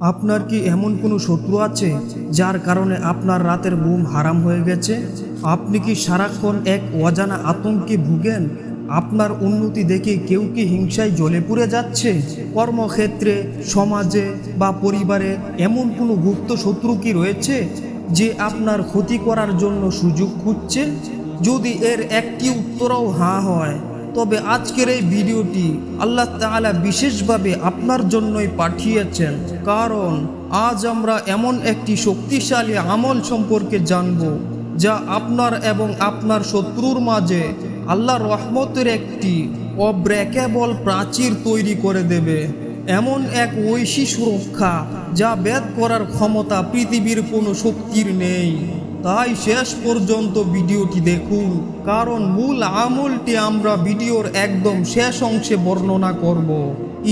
আপনার কি এমন কোনো শত্রু আছে যার কারণে আপনার রাতের ঘুম হারাম হয়ে গেছে? আপনি কি সারাক্ষণ এক অজানা আতঙ্কে ভুগেন? আপনার উন্নতি দেখে কেউ কি হিংসায় জ্বলে পুড়ে যাচ্ছে? কর্মক্ষেত্রে, সমাজে বা পরিবারে এমন কোনো গুপ্ত শত্রু কি রয়েছে যে আপনার ক্ষতি করার জন্য সুযোগ খুঁজছে? যদি এর একটি উত্তরও হাঁ হয়। তবে আজকের এই ভিডিওটি আল্লাহ তাআলা বিশেষভাবে আপনার জন্যই পাঠিয়েছেন। কারণ আজ আমরা এমন একটি শক্তিশালী আমল সম্পর্কে জানব, যা আপনার এবং আপনার শত্রুর মাঝে আল্লাহর রহমতের একটি অব্রেকেবল প্রাচীর তৈরি করে দেবে। এমন এক ঐশী সুরক্ষা যা বেদ করার ক্ষমতা পৃথিবীর কোনো শক্তির নেই। তাই শেষ পর্যন্ত ভিডিওটি দেখুন, কারণ মূল আমলটি আমরা ভিডিওর একদম শেষ অংশে বর্ণনা করব।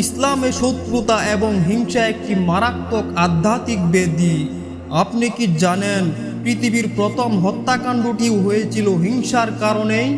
ইসলামে শত্রুতা এবং হিংসা একটি মারাত্মক আধ্যাত্মিক বেদি। আপনি কি জানেন, পৃথিবীর প্রথম হত্যাকাণ্ডটি হয়েছিল হিংসার কারণেই?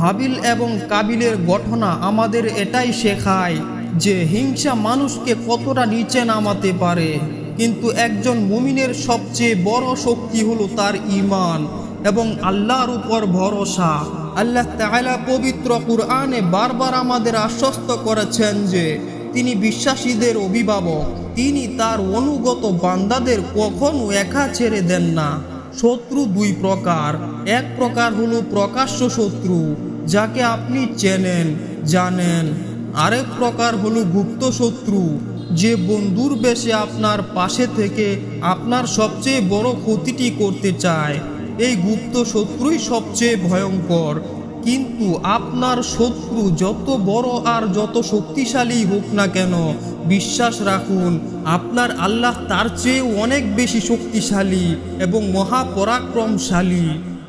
হাবিল এবং কাবিলের ঘটনা আমাদের এটাই শেখায় যে হিংসা মানুষকে কতটা নিচে নামাতে পারে। কিন্তু একজন মুমিনের সবচেয়ে বড় শক্তি হলো তার ইমান এবং আল্লাহর উপর ভরসা। আল্লাহ তাআলা পবিত্র কুরআনে বারবার আমাদের আশ্বস্ত করেছেন যে তিনি বিশ্বাসীদের অভিভাবক। তিনি তার অনুগত বান্দাদের কখনো একা ছেড়ে দেন না। শত্রু দুই প্রকার। এক প্রকার হলো প্রকাশ্য শত্রু, যাকে আপনি চেনেন, জানেন। আরেক প্রকার হলো গুপ্ত শত্রু যে বন্ধুর বেশে আপনার পাশে থেকে আপনার সবচেয়ে বড় ক্ষতিটি করতে চায়। এই গুপ্ত শত্রুই সবচেয়ে ভয়ঙ্কর। কিন্তু আপনার শত্রু যত বড় আর যত শক্তিশালী হোক না কেন, বিশ্বাস রাখুন, আপনার আল্লাহ তার চেয়ে অনেক বেশি শক্তিশালী এবং মহাপরাক্রমশালী।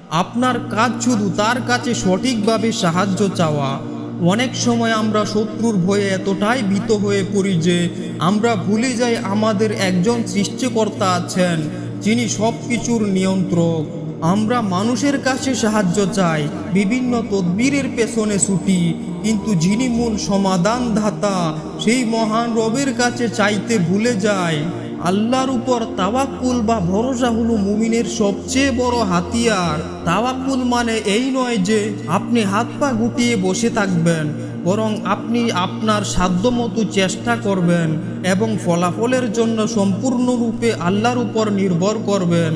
আপনার কাজ শুধু তার কাছে সঠিকভাবে সাহায্য চাওয়া। অনেক সময় আমরা শত্রুর ভয়ে এতটাই ভীত হয়ে পড়ি যে আমরা ভুলে যাই আমাদের একজন সৃষ্টিকর্তা আছেন, যিনি সব কিছুর নিয়ন্ত্রক। আমরা মানুষের কাছে সাহায্য চাই, বিভিন্ন তদবিরের পেছনে ছুটি, কিন্তু যিনি মূল সমাধান দাতা সেই মহান রবের কাছে চাইতে ভুলে যায়। আল্লাহর উপর তাওয়াক্কুল বা ভরসা হলো মুমিনের সবচেয়ে বড় হাতিয়ার। তাওয়াক্কুল মানে এই নয় যে আপনি হাত পা গুটিয়ে বসে থাকবেন, বরং আপনি আপনার সাধ্যমতো চেষ্টা করবেন এবং ফলাফলের জন্য সম্পূর্ণরূপে আল্লাহর উপর নির্ভর করবেন।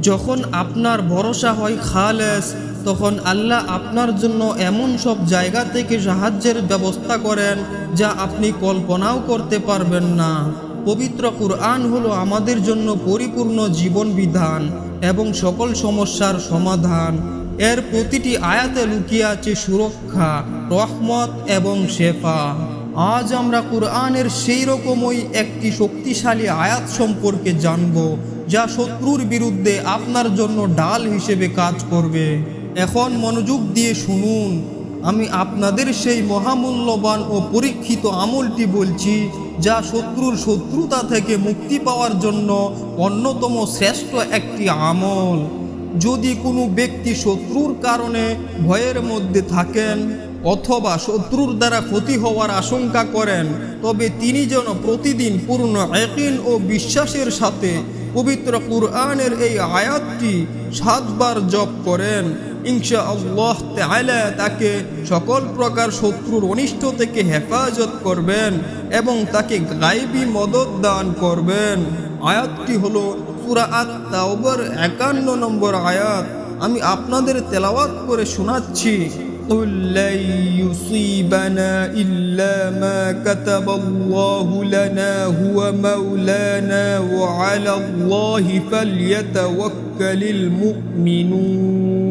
যখন আপনার ভরসা হয় খালেস, তখন আল্লাহ আপনার জন্য এমন সব জায়গা থেকে সাহায্যের ব্যবস্থা করেন যা আপনি কল্পনাও করতে পারবেন না। পবিত্র কুরআন হলো আমাদের জন্য পরিপূর্ণ জীবন বিধান এবং সকল সমস্যার সমাধান। এর প্রতিটি আয়াতে লুকিয়ে আছে সুরক্ষা, রহমত এবং শেফা। আজ আমরা কুরআনের সেই রকমই একটি শক্তিশালী আয়াত সম্পর্কে জানব, যা শত্রুর বিরুদ্ধে আপনার জন্য ডাল হিসেবে কাজ করবে। এখন মনোযোগ দিয়ে শুনুন। আমি আপনাদের সেই মহামূল্যবান ও পরীক্ষিত আমলটি বলছি, যা শত্রুর শত্রুতা থেকে মুক্তি পাওয়ার জন্য অন্যতম শ্রেষ্ঠ একটি আমল। যদি কোনো ব্যক্তি শত্রুর কারণে ভয়ের মধ্যে থাকেন অথবা শত্রুর দ্বারা ক্ষতি হওয়ার আশঙ্কা করেন, তবে তিনি যেন প্রতিদিন পূর্ণ একইন ও বিশ্বাসের সাথে পবিত্র কুরআনের এই আয়াতটি সাতবার জপ করেন। ইনশা আল্লাহ তাআলা তাকে সকল প্রকার শত্রুর অনিষ্ট থেকে হেফাজত করবেন এবং তাকে গায়েবী মদত দান করবেন আয়াতটি হলো সূরা আত-তাওবার একান্ন নম্বর আয়াত আমি আপনাদের তেলাওয়াত করে শোনাচ্ছি قل لن يصيبنا إلا ما كتب الله لنا هو مولانا وعلى الله فليتوكل المؤمنون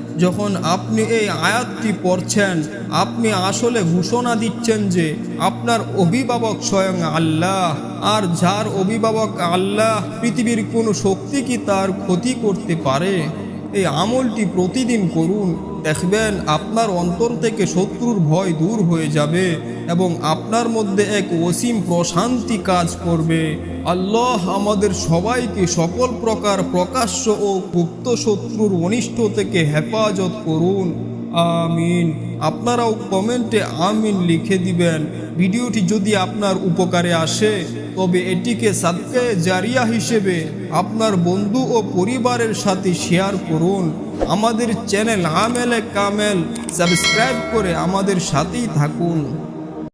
যখন আপনি এই আয়াতটি পড়ছেন, আপনি আসলে ঘোষণা দিচ্ছেন যে আপনার অভিভাবক স্বয়ং আল্লাহ, আর যার অভিভাবক আল্লাহ পৃথিবীর কোনো শক্তি কি তার ক্ষতি করতে পারে? এই আমলটি প্রতিদিন করুন। দেখবেন আপনার অন্তর থেকে শত্রুর ভয় দূর হয়ে যাবে এবং আপনার মধ্যে এক অসীম প্রশান্তি কাজ করবে। আল্লাহ আমাদের সবাইকে সকল প্রকার প্রকাশ্য ও গুপ্ত শত্রুর অনিষ্ট থেকে হেফাজত করুন। আমিন। আপনারাও কমেন্টে আমিন লিখে দিবেন। ভিডিওটি যদি আপনার উপকারে আসে, তবে এটিকে সাদকে জারিয়া হিসেবে আপনার বন্ধু ও পরিবারের সাথে শেয়ার করুন। আমাদের চ্যানেল আমেলে কামেল, সাবস্ক্রাইব করে আমাদের সাথেই থাকুন।